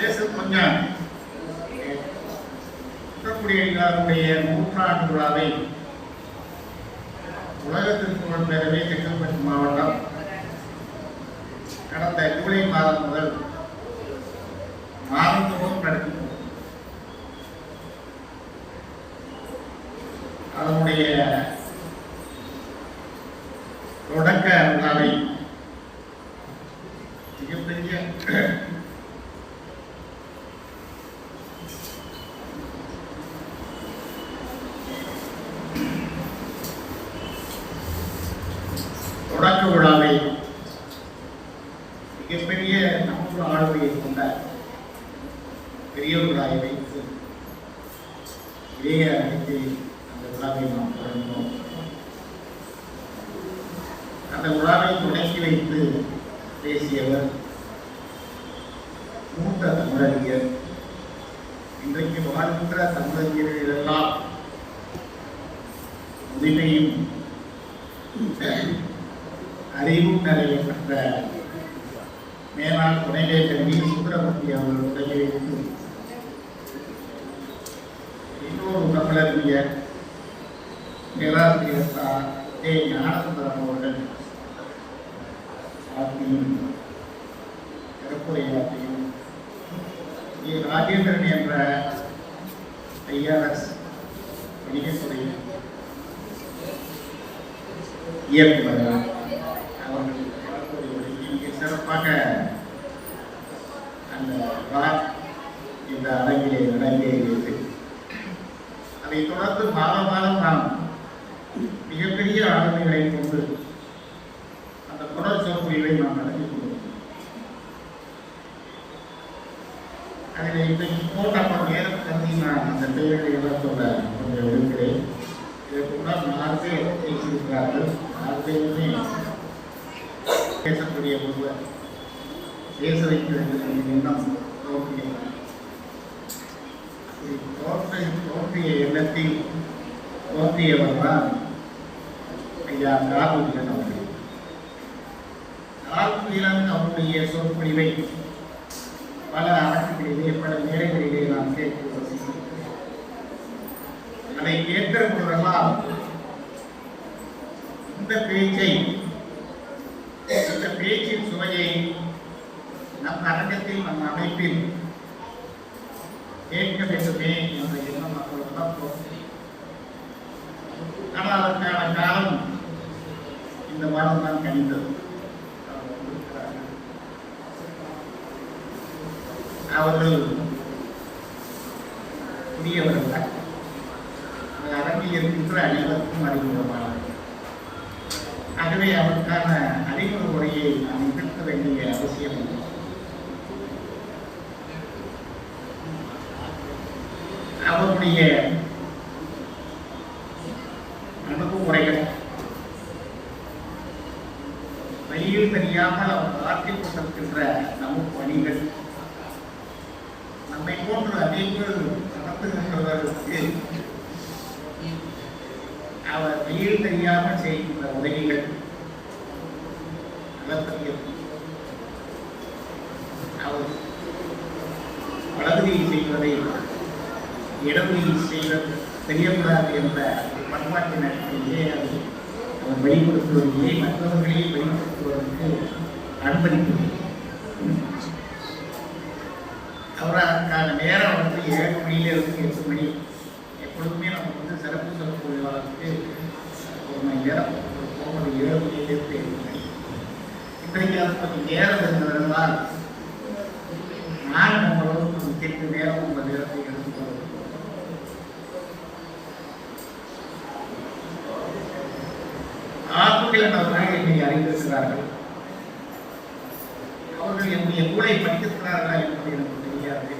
தேசம் கொஞ்சம் குற்றக்குடியாருடைய நூற்றாண்டு விழாவை உலகத்திற்கு புகழ் பெறவே செங்கல்பட்டு மாவட்டம். கடந்த ஜூலை மாதம் முதல் மாதந்தோறும் நடத்தி அதனுடைய தொடக்க விழாவை மிகப்பெரிய தொடக்க விழாவை மிகப்பெரிய சமூக ஆளுமையை கொண்ட பெரியவர்களாய் வைத்து இதே அழைத்து அந்த விழாவை நாம் தொடங்கினோம் அந்த விழாவை தொடங்கி வைத்து பேசியவர் மூத்த தமிழறிஞர் இன்றைக்கு வாழ்கின்ற தமிழறிஞர்களெல்லாம் உரிமையும் அறிவும் நிறைய பெற்ற மேலாண் துணைவேந்தர் வி. சுந்தரமூர்த்தி அவர்கள் உதவி இன்னொரு தமிழறிஞர் பேராசிரியர் கே. ஞானசுந்தரம் அவர்கள் ஆற்றியும் சிறப்புரையாற்றியும் ஏ. ராஜேந்திரன் என்ற ஐஆர்எஸ் வணிகத்துறை இயக்குநராக சிறப்பாக அந்த இந்த அரங்கிலே நடந்தேறியது அதைத் தொடர்ந்து மாதம் மாதம் நாம் மிகப்பெரிய ஆளுமைகளை கொண்டு அந்த தொடர் சொற்பொழிவை நாம் நடத்தி கொண்டிருக்கிறோம். அதில் இன்றைக்கு போட்ட நேரம் கருதி நான் அந்த பெயர்களை எல்லாம் சொல்ல கொஞ்சம் இருக்கிறேன் இதற்கு முன்னால் நாலு பேர் பேசியிருக்கிறார்கள். நாலு பேருமே பேசக்கூடிய ஒருவர் பேச வைக்க வைக்கிறது எண்ணம் தோன்றிய தோற்றிய தோன்றிய எண்ணத்தில் தோன்றியவர் தான் ஐயா ராகுலன் அவர்கள் ராகுலன் அவருடைய சொற்பொழிவை பல அரங்குகளிலே பல நேரங்களிலே நாம் கேட்டு வசிக்கிறோம். அதை கேட்கிற பொழுதெல்லாம் இந்த பேச்சை பேச்சின் சுவையை நம் அரங்கத்தில் நம் அமைப்பில் கேட்க வேண்டுமே என்ற எண்ணம் அப்பொழுதுதான் ஆனால் அதற்கான காலம் இந்த வாரம் தான் கணிந்தது அவர்கள் புதியவர்கள். அரங்கில் இருக்கின்ற அனைவருக்கும் அறிமுகமானவர் ஆகவே அவருக்கான அறிமுக நாம் நிகழ்த்த வேண்டிய அவசியம் அவருடைய அணுகுமுறைகள் வழியில் தெரியாமல் அவர் ஆற்றிக் கொண்டிருக்கின்ற நம் பணிகள் நம்மை போன்ற அமைப்பு நடத்துகின்றவர்களுக்கு அவர் வெளியில் தெரியாமல் செய்கின்ற உதவிகள் அளப்பரிய அவர் வலதுகை செய்வதை இடதுகை செய்வது தெரியக்கூடாது என்ற பண்பாட்டின் அடிப்படையிலே அதை அவர் வெளிப்படுத்துவதில்லை மற்றவர்களே வெளிப்படுத்துவதற்கு அனுமதிப்பதில்லை அவர் அதற்கான நேரம் வந்து ஏழு மணியிலிருந்து எட்டு மணி எப்பொழுதுமே நமக்கு வந்து சிறப்பு சிறப்பு விழாவுக்கு ஒரு மணி நேரம் போகும்போது ஏழு மணியிலிருந்து எட்டு மணி இன்றைக்கு அது கொஞ்சம் நேரம் நான் நம்மளோடு கொஞ்சம் கேட்க நேரம் உங்கள் நேரத்தை எடுத்துக்கொள்ள ஆப்புகள் அவர்கள் என்னை அறிந்திருக்கிறார்கள். அவர்கள் என்னுடைய நூலை படித்திருக்கிறார்களா என்பது எனக்கு தெரியாது.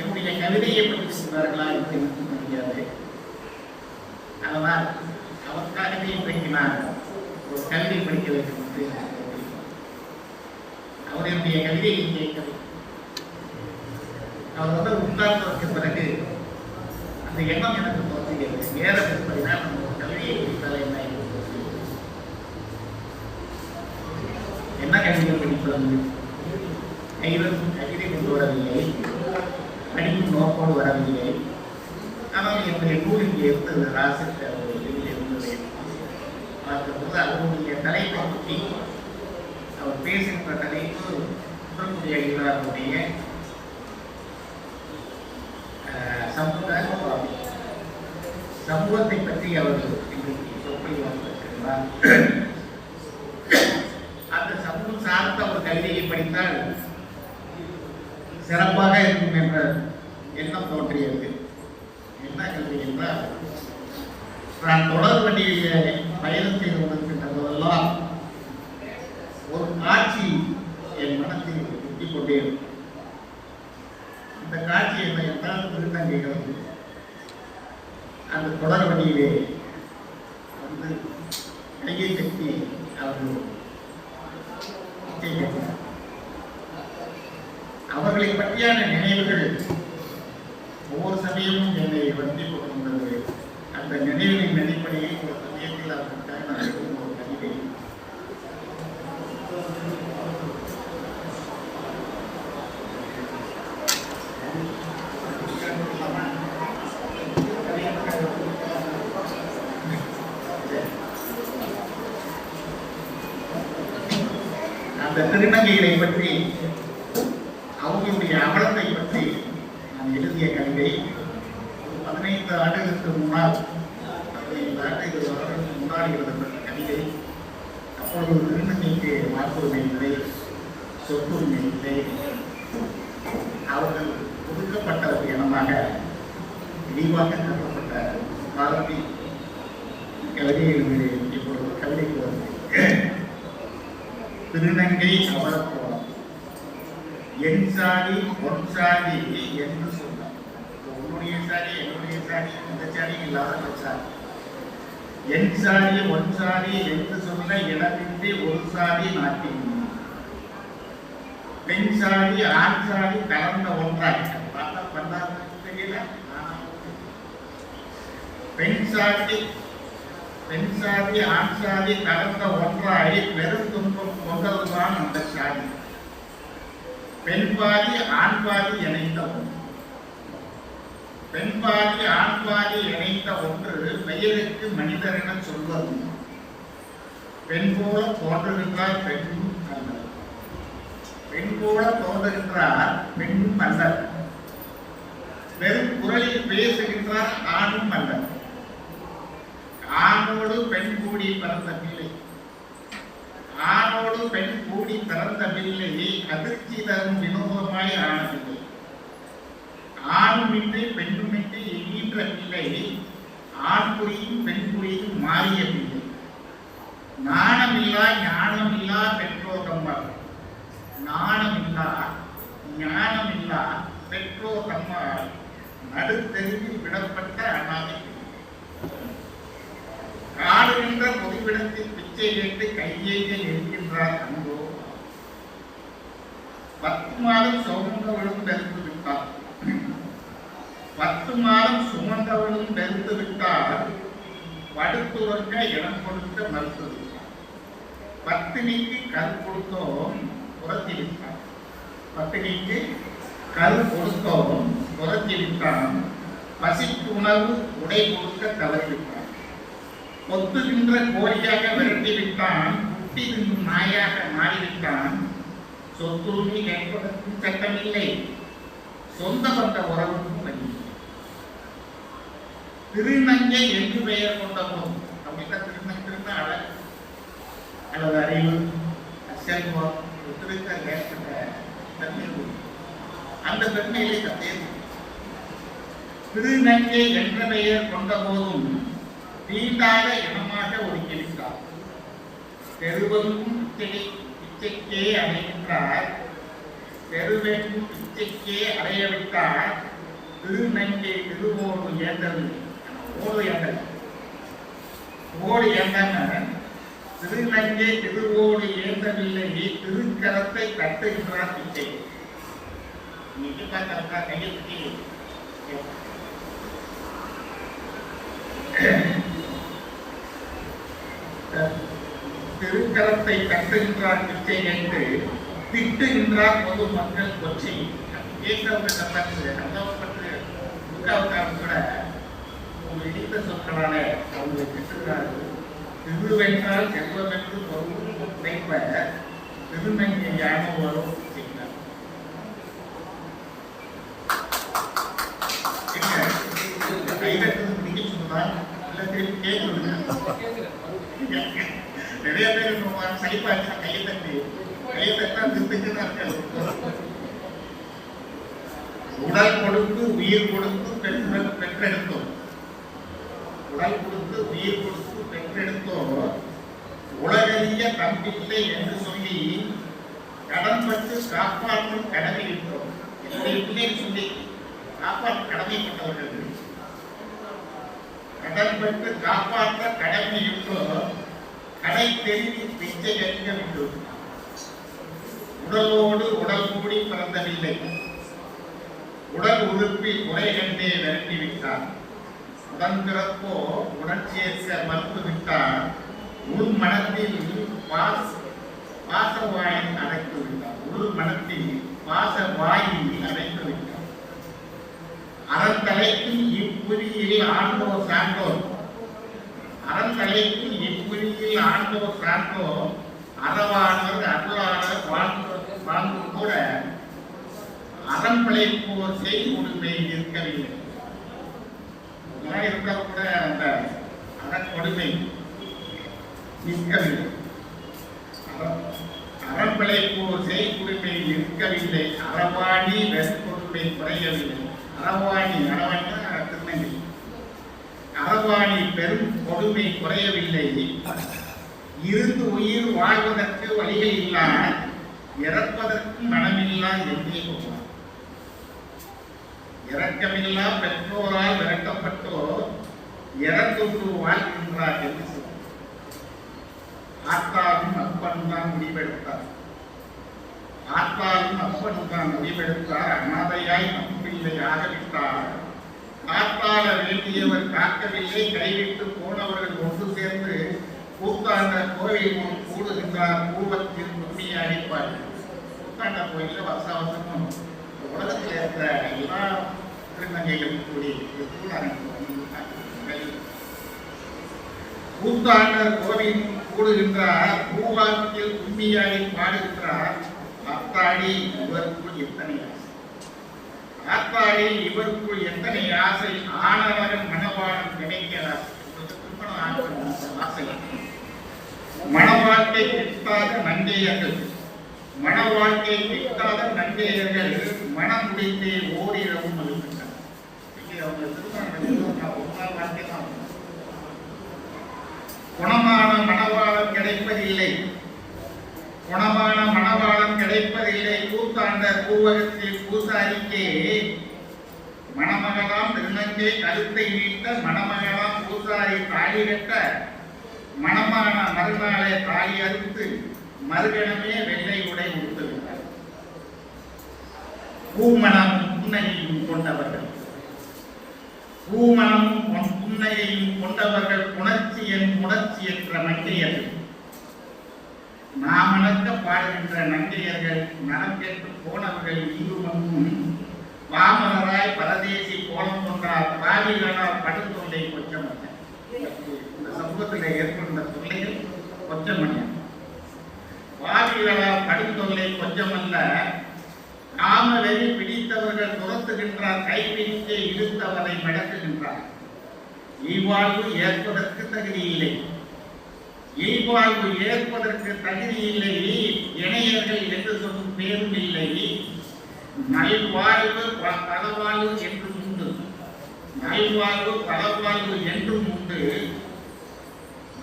என்னுடைய கவிதையை படித்திருக்கிறார்களா என்பது எனக்கு தெரியாது அதனால் அவருக்காகவே இன்றைக்கு நான் ஒரு கவிதை படிக்க வேண்டும் என்று எனக்கு தெரியும். அவர் என்னுடைய அவர் வந்து உட்கார்ந்ததற்கு பிறகு அந்த எண்ணம் எனக்கு தோன்றுகிறது. நேரம் இருப்பதினால் நம்ம ஒரு கவிதையை படித்தால் என்ன என்று தோன்றியது. என்ன கவிதை படிப்பது? கைவரும் கவிதை கொண்டு வரவில்லை. படிக்கும் நோக்கோடு வரவில்லை. ஆனால் என்னுடைய நூல் இங்கே இருந்தது ராசித்த ஒரு இதில் இருந்தது பார்க்கும்போது அவருடைய தலைப்பை பற்றி அவர் பேசுகின்ற தலைப்பு சுப்பிரமணிய ஐயனாருடைய சமூக சமூகத்தை பற்றி அவர் இன்றைக்கு அந்த சமூகம் சார்ந்த ஒரு கவிதையை படித்தால் சிறப்பாக இருக்கும் என்ற எண்ணம் தோன்றியது. என்ன கல்வி என்றால் நான் தொடர் வண்டியை பயணம் செய்து கொண்டிருக்கின்ற போதெல்லாம் ஒரு காட்சி மனத்தில் சுட்டிக் கொண்டே இருக்கும் இந்த காட்சி என்ன என்றால் திருநங்கைகள் அந்த தொடர் வழியிலே வந்து கையை கட்டி அவர்கள் அவர்களை பற்றியான நினைவுகள் ஒவ்வொரு சமயமும் என்னை வந்து கொண்டிருந்தது அந்த நினைவுகளின் அடிப்படையில் ஒரு சமயத்தில் அவர்களுக்காக நான் எழுதும் ஒரு கவிதை அந்த திருநங்கைகளை பற்றி அவங்களுடைய அவலத்தை பற்றி நான் எழுதிய கவிதை. பதினைந்து ஆண்டுகளுக்கு முன்னால் பதினைந்து ஆண்டுகள் இருபது ஆண்டுகளுக்கு முன்னால் எழுதப்பட்ட கவிதை. அப்பொழுது திருநங்கைக்கு வாக்குரிமை இல்லை சொத்துரிமை இல்லை. அவர்கள் ஒதுக்கப்பட்ட ஒரு இனமாக விரிவாக கருதப்பட்ட காலத்தில் கவிதை எழுதுகிறேன் இப்பொழுது கவிதைக்கு வந்து திருநங்கை அவலக்கோலம் என் சாதி பொன் சாதி என்று சொன்னார். உன்னுடைய சாதி என்னுடைய சாதி இந்த சாதி இல்லாத சாதி. என் சாதி ஒன் சாதி என்று சொன்ன இடமின்றி ஒரு சாதி நாட்டின் பெண் சாதி ஆண் சாதி கலந்த ஒன்றாக பார்த்தா பண்ணாத தெரியல? பெண் சாதி பெண் சாதி ஆண் சாதி கலந்த ஒன்றாய் பெரும் துன்பம் கொண்டதுதான் அந்த சாதி. பெண் பாதி ஆண் பாதி இணைந்த ஒன்று. பெண் பாதி ஆண் பாதி இணைந்த ஒன்று பெயருக்கு மனிதர் என சொல்வது. பெண் போல தோன்றுகின்றார் பெண்ணும் அல்ல பெண் போல தோன்றுகின்றார் பெண்ணும் அல்ல வெறும் குரலில் பேசுகின்றார் ஆணும் அல்ல ஆணோடு பெண் கூடி பிறந்த பிள்ளை. ஆணோடு பெண் கூடி பிறந்த பிள்ளை அதிர்ச்சி தரும் வினோதமாய் ஆனதில்லை. ஆணுமின்றி பெண்ணுமின்றி ஈன்ற பிள்ளை ஆண்குறியும் பெண் குறியும் மாறிய பிள்ளை நாணமில்லா ஞானமில்லா பெற்றோர் நாணமில்லா ஞானமில்லா பெற்றோர் தம்மாள் நடுத்தெருவில் விடப்பட்ட அனாதை. பிள்ளை காடுகின்ற பொதுவிடத்தில் பிச்சை கேட்டு கையேந்தி நிற்கின்றார் அன்போ பத்து மாதம் சுமந்தவளும் பெருத்து விட்டார். பத்து மாதம் சுமந்தவளும் பெருத்து விட்டார். படுத்துவர்க்க இடம் கொடுக்க மறுத்தது. பத்தினிக்கு கல் கொடுத்தோம் புறத்தி விட்டார் பத்தினிக்கு கல் கொடுத்தோம் புறத்தி விட்டான் பசிக்கு உணவு உடை கொடுக்க தவறிவிட்டார். கொத்துகின்ற கோழியாக விரட்டிவிட்டான் குட்டி தின்னும் நாயாக மாறிவிட்டான். சொத்துரிமை கேட்பதற்கும் சட்டமில்லை. சொந்த உறவுக்கும் வழி திருநங்கை என்று பெயர் கொண்ட போது அப்படின்னா திருநங்கை திருந்த அழகு. அல்லது அறிவு செல்வம் திருத்த ஏற்பட்ட தன்மை அந்த பெண்மையிலே சந்தேகம் திருநங்கை என்ற பெயர் கொண்ட போதும் தீண்டாத இனமாக ஒதுக்கியிருக்கிறார். தெருவெங்கும் பிச்சை பிச்சைக்கே அடைகின்றார் தெருவெங்கும் பிச்சைக்கே அடையவிட்டார். திருநங்கை திருவோடு ஏந்தது ஓடு ஏந்தல் ஓடு ஏந்தன திருநங்கை திருவோடு ஏந்தவில்லை திருக்கரத்தை கட்டுகின்றார் பிச்சை. இன்னைக்கு பார்த்தா கையை பற்றி திருக்கரத்தை கட்டுகின்றார் பிச்சை என்று திட்டுகின்றார் பொது மக்கள் கொச்சி. கேட்கவங்க பற்று அந்த கூட அவங்க இடித்த சொற்களால அவங்க திட்டுகிறார்கள். திருவென்றால் செல்வமென்று பொருள் வரும் கைதட்டுறது பிடிக்க நிறைய பேர் சொல்லுவாங்க சளிப்பாச்சு கையை தட்டி. கையை தட்டா திருத்துக்கு தான் இருக்காது உடல் கொடுத்து உயிர் கொடுத்து பெற்ற பெற்றெடுத்தோம். உடல் கொடுத்து உயிர் கொடுத்து பெற்றெடுத்தோம். உலகறிய தம்பில்லை என்று சொல்லி கடன்பட்டு காப்பாற்றும் கடமையிட்டோம் என்னுடைய பிள்ளைன்னு சொல்லி காப்பாற்ற கடமைப்பட்டவர்கள்? கடன்பட்டு காப்பாற்ற கடமையிட்டோம் கடை தெரிவி பிச்சை கற்க வேண்டும். உடலோடு உடல் கூடி பிறந்தவில்லை. உடல் உறுப்பில் குறை கண்டே விரட்டிவிட்டார் உடன் பிறப்போ உணர்ச்சியேற்க மறுத்து விட்டார் உள் மனத்தில் பாச பாசவாயில் அடைத்து விட்டார் உள் மனத்தில் பாச வாயில் அடைத்து அறந்தலைக்கும் இப்புரியில் ஆண்டோர் சான்றோர் அறந்தலைக்கும் இப்புரியில் ஆண்டோர் சான்றோர் அறவாளர் அருளாளர் வாழ்ந்து வாழ்ந்து கூட அறம் பிழைப்போர் செய் உரிமை இருக்கவில்லை. இதெல்லாம் கூட அந்த அறக் கொடுமை நிற்கவில்லை. அறம் அறம் பிழைப்போர் செய் கொடுமை நிற்கவில்லை. அறவாணி வெண்கொடுமை குறையவில்லை. அறவாணி அறவாணினா திருநங்கை அறவாணி பெரும் கொடுமை குறையவில்லை. இருந்து உயிர் வாழ்வதற்கு வழிகள் இல்லா. இறப்பதற்கு மனமில்லா எங்கே போவார் இறக்கமில்லா பெற்றோரால் விரட்டப்பட்டோர் இறந்துட்டு வாழ்கின்றார் என்று சொன்னார் ஆத்தாலும் அப்பனும் தான் முடிவெடுத்தார். ஆத்தாலும் அப்பனும் தான் முடிவெடுத்தார். அனாதையாய் நம்பிள்ளை ஆகவிட்டால் காத்தாள வேண்டியவர் காக்கவில்லை கைவிட்டு போனவர்கள் ஒன்று சேர்ந்து கூத்தாண்ட கோவில் முன் கூடுகின்றார் பூவத்தில் உண்மையை அடிப்பார்கள் கூத்தாண்ட கோயிலில் வருஷ வருஷமும் உலகத்தில் இருக்கிற எல்லா திருநங்கைகளும் கூடி கூத்தாண்டர் கோவில் கூடுகின்றார் பூவாக்கில் கும்மியாடி பாடுகின்றார். அத்தாடி இவருக்குள் எத்தனை ஆசை இவருக்கு எத்தனை ஆசை ஆனவரும் மனவாளம் கிடைக்கிறார் ஆசை. மணவாழ்க்கை கிட்டாத நன்றியர்கள் மணவாழ்க்கை கிட்டாத நன்றியர்கள் மனம் முடித்தே ஓடிடவும் அவங்க வாழ்க்கை தான் குணமான மனவாளம் கிடைப்பதில்லை குணமான மணவாளன் கிடைப்பதில்லை அந்த பூவகத்தில் பூசாரிக்கே மணமகளாம் திருநங்கை கருத்தை நீட்ட மணமகளாம் பூசாரி தாலி கட்ட மணமான மறுநாளே தாலி அறுத்து மறுகணமே வெள்ளை உடை உடுத்து விட்டார் பூமணம் புன்னகையும் கொண்டவர்கள். பூமணமும் புன்னையையும் புன்னகையும் கொண்டவர்கள் புணர்ச்சி என் புணர்ச்சி என்ற மங்கையர்கள் நாமணக்க பாடுகின்ற நங்கையர்கள் நலம் கேட்டு போனவர்கள் ஈருமமும் வாமனராய் பரதேசி கோலம் கொண்டார் பாவிகளால் படுத்தொல்லை கொச்சமல்ல இந்த சமூகத்தில் ஏற்படுகின்ற தொல்லைகள் கொச்சமல்ல பாவிகளால் படுத்தொல்லை கொச்சமல்ல காமவெறி பிடித்தவர்கள் துரத்துகின்றார் கைப்பிடித்தே இழுத்தவரை மடக்குகின்றார் இவ்வாழ்வு ஏற்பதற்கு தகுதி இல்லை. இல்வாழ்வு ஏற்பதற்கு தகுதி இல்லை. இணையர்கள் என்று சொல்லும் பேரும் இல்லை. நல்வாழ்வு ப- பலவாழ்வு என்றும் உண்டு. நல்வாழ்வு பலவாழ்வு என்றும் உண்டு.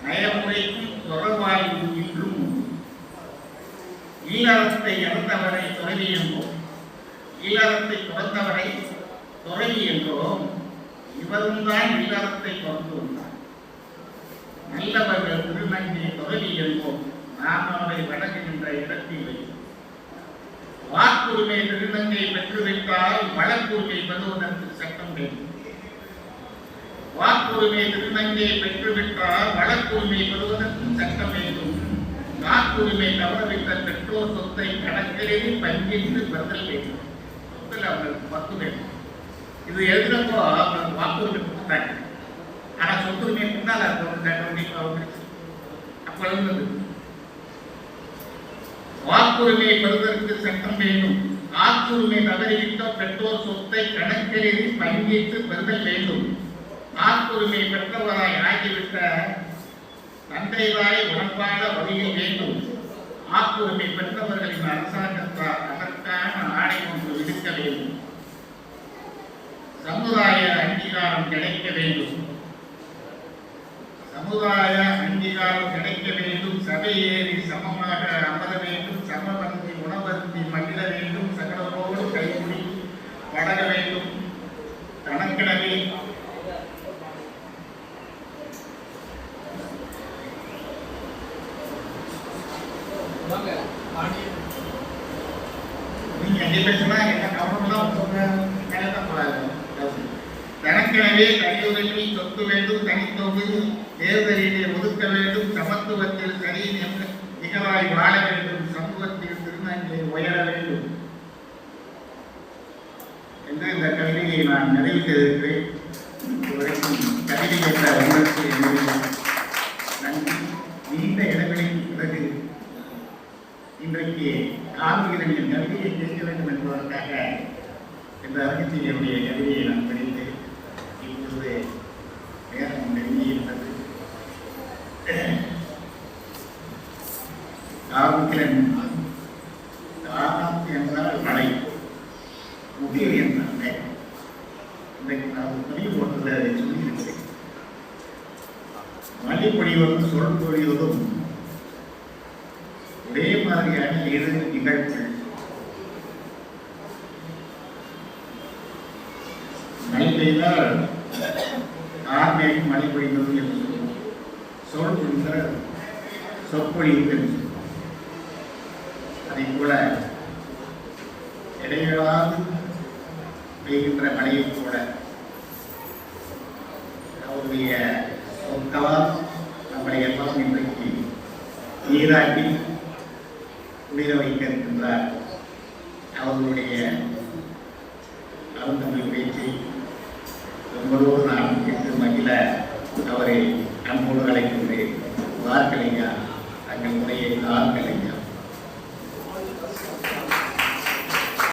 நயமுறைக்கும் தொடர்வாழ்வு இன்றும் உண்டு. ஈழத்தை இறந்தவரை துறவி என்போம். ஈழத்தை துறந்தவரை துறவி என்றோம். இவரும் தான் ஈழத்தை துறந்து வந்தார். நல்லவர்கள் திருநங்கை துறவி என்போம். நாம் அவரை வணங்குகின்ற இடத்தில் வைத்தோம் வாக்குரிமை திருநங்கை பெற்றுவிட்டால் வழக்குரிமை பெறுவதற்கு சட்டம் வேண்டும். வாக்குரிமை திருநங்கை பெற்றுவிட்டால் வழக்குரிமை பெறுவதற்கு சட்டம் வேண்டும். காப்புரிமை தவறவிட்ட பெற்றோர் சொத்தை கணக்கிலேயே பங்கிட்டு பெறுதல் வேண்டும். சொத்தில் அவங்களுக்கு பத்து வேண்டும். இது எழுதினப்போ அவங்களுக்கு வாக்குரிமை கொடுத்தாங்க ஆனா சொத்துரிமை முன்னால் அவங்க அப்ப இருந்தது வாக்குரிமையை பெறுவதற்கு சட்டம் வேண்டும். ஆக்குரிமை தவறிவிட்ட பெற்றோர் சொத்தை கணக்கெழுதி பங்கேற்று பெறுதல் வேண்டும். ஆக்குரிமை பெற்றவராய் ஆகிவிட்ட தந்தைவாய் உடன்பாட வழியில் வேண்டும். ஆக்குரிமை பெற்றவர்களின் அரசாங்கத்தால் அதற்கான ஆணை ஒன்று விடுக்க வேண்டும். சமுதாய அங்கீகாரம் கிடைக்க வேண்டும். வேண்டும் சபை ஏறி சமமாக அமர வேண்டும் சமபந்தி உணவருந்தி மகிழ வேண்டும் சகலரோடு கைகுடி பழக வேண்டும் கணக்கிடவே வாங்க ஆடி நீங்க அஞ்சு பேசுனா என்ன கவனம்லாம் போகாது தனக்கெனவே தனியுரிமை சொத்து வேண்டும் தனித்தொகுதி தேர்தலிலே ஒதுக்க வேண்டும். சமத்துவத்தில் சரி நிக- நிகழாய் வாழ வேண்டும். சமூகத்தில் திருநங்கை உயர வேண்டும். என்று இந்த கல்வியை நான் நிறைவு செய்திருக்கிறேன்? இதுவரைக்கும் என்ற உங்களுக்கு என்னுடைய நன்றி. நீண்ட இடைவெளிக்கு பிறகு இன்றைக்கு ஆளுநரின் கல்வியை கேட்க வேண்டும் என்பதற்காக இந்த அறிஞர்களுடைய கல்வியை நான் Amen. கூட இடையிலாது பெய்கின்ற மழையும் கூட அவருடைய சொற்களால் நம்மளை எல்லாம் இன்றைக்கு நீராட்டி குளிர வைக்க அவர்களுடைய அருந்தமை பேச்சை ரொம்பவும் நான் கேட்டு மகிழ அவரை அன்போடு அழைக்கின்றேன். வார்கலையா தங்கள் முறையை வார்க்கலை